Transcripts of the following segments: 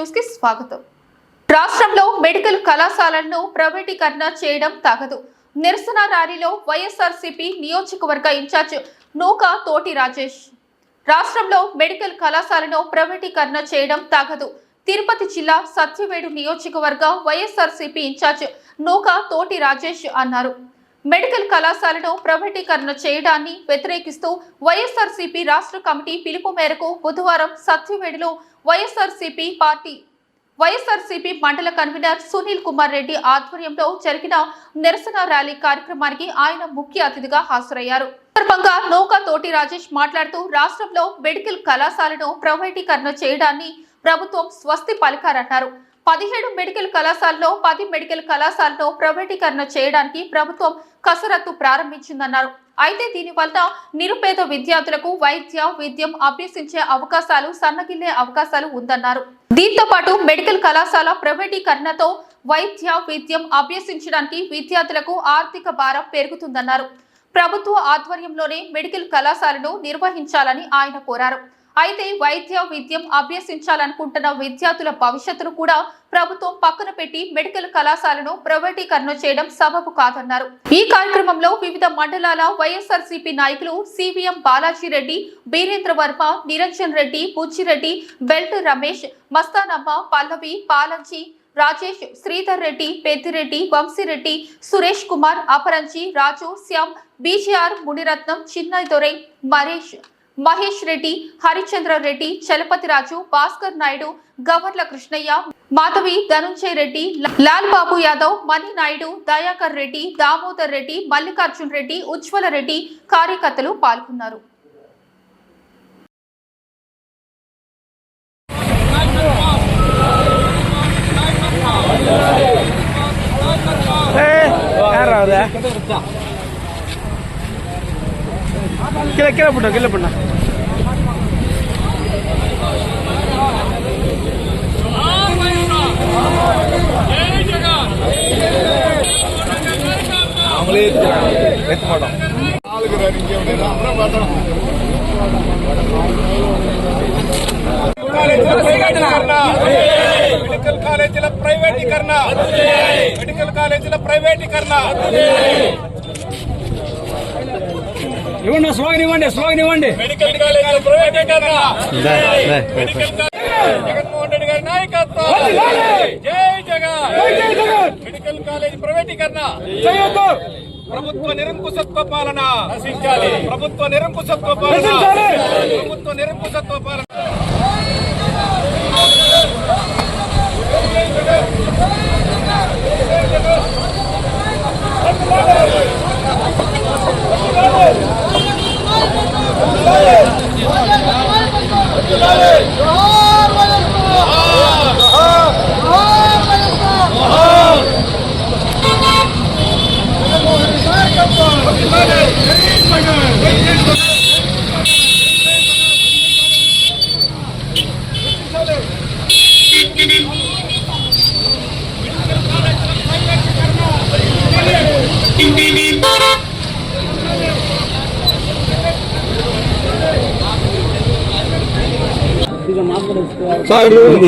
న్యూస్కి స్వాగతం. రాష్ట్రంలో మెడికల్ కళాశాలలను ప్రైవేటీకరణ చేయడం తగదు. నిరసన ర్యాలీలో వైఎస్ఆర్సీపీ నియోజకవర్గ ఇన్ఛార్జ్ నూక తోటి రాజేష్. రాష్ట్రంలో మెడికల్ కళాశాలను ప్రైవేటీకరణ చేయడం తగదు. తిరుపతి జిల్లా సత్యవేడు నియోజకవర్గ వైఎస్ఆర్సీపీ ఇన్ఛార్జ్ నూక తోటి రాజేష్ అన్నారు. మెడికల్ కళాశాలను ప్రైవేటీకరణ చేయడాన్ని వ్యతిరేకిస్తూ వైఎస్ఆర్సీపీ రాష్ట్ర కమిటీ పిలుపు మేరకు బుధవారం సత్యవేడిలో వైఎస్ఆర్సీపీ పార్టీ వైఎస్ఆర్సీపీ మండల కన్వీనర్ సునీల్ కుమార్ రెడ్డి ఆధ్వర్యంలో జరిగిన నిరసన ర్యాలీ కార్యక్రమానికి ఆయన ముఖ్య అతిథిగా హాజరయ్యారు. సందర్భంగా నౌకా తోటి రాజేష్ మాట్లాడుతూ రాష్ట్రంలో మెడికల్ కళాశాలను ప్రైవేటీకరణ చేయడాన్ని ప్రభుత్వం స్వస్తి పలికారన్నారు. పదిహేడు మెడికల్ కళాశాలలో పది మెడికల్ కళాశాలలో ప్రైవేటీకరణ చేయడానికి ప్రభుత్వం కసరత్తు ప్రారంభించిందన్నారు. అయితే దీనివల్ల నిరుపేద విద్యార్థులకు వైద్య విద్యం అభ్యసించే అవకాశాలు సన్నగిల్లే అవకాశాలు ఉందన్నారు. దీంతో పాటు మెడికల్ కళాశాల ప్రైవేటీకరణతో వైద్య విద్యం అభ్యసించడానికి విద్యార్థులకు ఆర్థిక భారం పెరుగుతుందన్నారు. ప్రభుత్వ ఆధ్వర్యంలోనే మెడికల్ కళాశాలను నిర్వహించాలని ఆయన కోరారు. అయితే వైద్య విద్యం అభ్యసించాలనుకుంటున్న విద్యార్థుల భవిష్యత్తును కూడా ప్రభుత్వం పక్కన పెట్టి మెడికల్ కళాశాలను ప్రైవేటీకరణ చేయడం సబబు కాదన్నారు. ఈ కార్యక్రమంలో వివిధ మండలాల వైఎస్ఆర్సీపీ నాయకులు CVM Balaji Reddy Birendra Varma Niranjan Reddy Butchireddy belt Ramesh Mastanamma Pallavi Palanchi Rajesh Sridhar Reddy Peddireddy Vamsireddy Suresh Kumar Aparanji Raju Shyam BGR Muniratnam Chinnai Dorai Maresh Mahesh Reddy Harichandra Reddy Chalapathiraju Bhaskar Naidu Gavarla Krishnaiah Madhavi Dhananjay Reddy Lal Babu Yadav Mani Naidu Dayakar Reddy Damodar Reddy Mallikarjun Reddy Ujwala Reddy కార్యకర్తలు పాల్గొన్నారు. கீழே கீழே போட்டோம் கீழே பண்ணா. அவங்களே எடுத்து மாட்டோம் ஆளுக்கு இங்கே அப்புறம் பார்த்தோம் మెడికల్ కాలేజీల ప్రైవేటీకరణ ఇవ్వండి స్లోగన్ ఇవ్వండి స్లోగన్ ఇవ్వండి. మెడికల్ ప్రైవేటీకరణ కాలేజ్ జగన్మోహన్ రెడ్డి గారి నాయకత్వం. జై జగన్! మెడికల్ కాలేజ్ ప్రైవేటీకరణ చేయొద్దు! ప్రభుత్వ నిరంకుశత్వ పాలన. నశించాలి. ప్రభుత్వ నిరంకుశత్వ పాలన. ప్రభుత్వ నిరంకుశత్వ పాలన. ఇది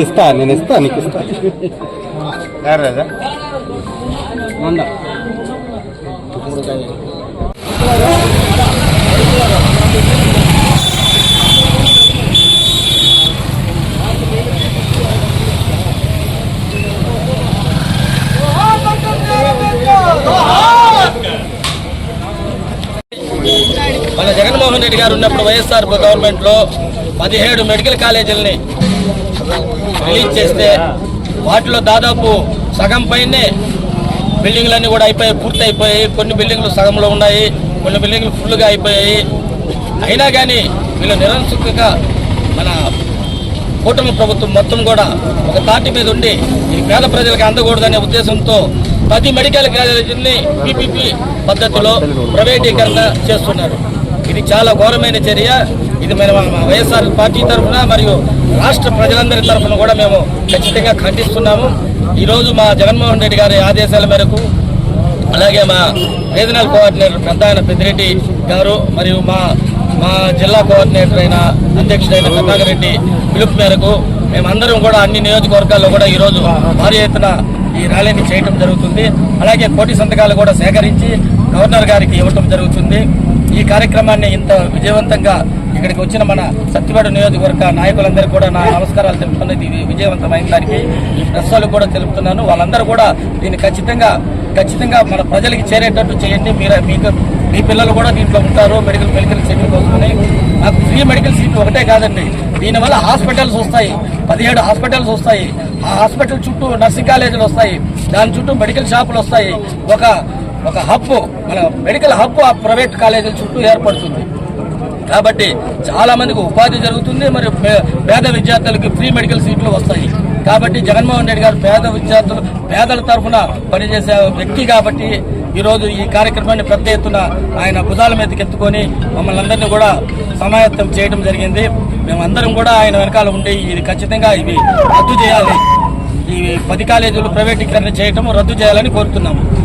ఇస్తా నేను ఇస్తా నీకు ఇస్తా యారాదా మన జగన్మోహన్ రెడ్డి గారు ఉన్నప్పుడు వైఎస్ఆర్ గవర్నమెంట్లో పదిహేడు మెడికల్ కాలేజీలని రిలీజ్ చేస్తే వాటిలో దాదాపు సగం పైనే బిల్డింగ్లన్నీ కూడా అయిపోయి పూర్తి అయిపోయాయి కొన్ని బిల్డింగ్లు సగంలో ఉన్నాయి కొన్ని బిల్డింగ్లు ఫుల్గా అయిపోయాయి. అయినా కానీ వీళ్ళు నిరంకుశంగా మన కూటమి ప్రభుత్వం మొత్తం కూడా ఒక తాటి మీద ఉండి ఇది పేద ప్రజలకు అందకూడదనే ఉద్దేశంతో పది మెడికల్ కాలేజీని పీపీపీ పద్ధతిలో ప్రైవేటీకరణ చేస్తున్నారు. ఇది చాలా ఘోరమైన చర్య. ఇది మన వైఎస్ఆర్ పార్టీ తరఫున మరియు రాష్ట్ర ప్రజలందరి తరఫున కూడా మేము ఖచ్చితంగా ఖండిస్తున్నాము. ఈరోజు మా జగన్మోహన్ రెడ్డి గారి ఆదేశాల మేరకు అలాగే మా రీజనల్ కోఆర్డినేటర్ పెద్ద ఆయన పెద్దిరెడ్డి గారు మరియు మా మా జిల్లా కోఆర్డినేటర్ అయిన అధ్యక్షుడైన కరుణాకర్ రెడ్డి పిలుపు మేరకు మేమందరం కూడా అన్ని నియోజకవర్గాల్లో కూడా ఈరోజు భారీ ఎత్తున ఈ ర్యాలీని చేయటం జరుగుతుంది. అలాగే కోటి సంతకాలు కూడా సేకరించి గవర్నర్ గారికి ఇవ్వటం జరుగుతుంది. ఈ కార్యక్రమాన్ని ఇంత విజయవంతంగా ఇక్కడికి వచ్చిన మన సత్యవాడ నియోజకవర్గ నాయకులందరూ కూడా నా నమస్కారాలు తెలుపుతున్నది ఇది విజయవంతమైన దానికి ప్రశ్నలు కూడా తెలుపుతున్నాను. వాళ్ళందరూ కూడా దీన్ని ఖచ్చితంగా ఖచ్చితంగా మన ప్రజలకి చేరేటట్టు చేయండి. మీరు మీకు మీ పిల్లలు కూడా దీంట్లో ఉంటారు. మెడికల్ మెడికల్ సీట్లు కోసమని నాకు ఫ్రీ మెడికల్ సీట్లు ఒకటే కాదండి. దీనివల్ల హాస్పిటల్స్ వస్తాయి. పదిహేడు హాస్పిటల్స్ వస్తాయి. ఆ హాస్పిటల్ చుట్టూ నర్సింగ్ కాలేజీలు వస్తాయి. దాని చుట్టూ మెడికల్ షాపులు వస్తాయి. ఒక ఒక హబ్బు మన మెడికల్ హబ్బు ఆ ప్రైవేట్ కాలేజీల చుట్టూ ఏర్పడుతుంది. కాబట్టి చాలా మందికి ఉపాధి జరుగుతుంది మరి పే- పేద విద్యార్థులకి ఫ్రీ మెడికల్ సీట్లు వస్తాయి. కాబట్టి జగన్మోహన్ రెడ్డి గారు పేద విద్యార్థులు పేదల తరఫున పనిచేసే వ్యక్తి కాబట్టి ఈరోజు ఈ కార్యక్రమాన్ని పెద్ద ఎత్తున ఆయన భుజాల మీదకి ఎత్తుకొని మమ్మల్ని అందరినీ కూడా సమాయత్తం చేయడం జరిగింది. మేమందరం కూడా ఆయన వెనకాల ఉండి ఇది ఖచ్చితంగా ఇవి రద్దు చేయాలి. ఈ పది కాలేజీలు ప్రైవేటీకరణ చేయటం రద్దు చేయాలని కోరుతున్నాము.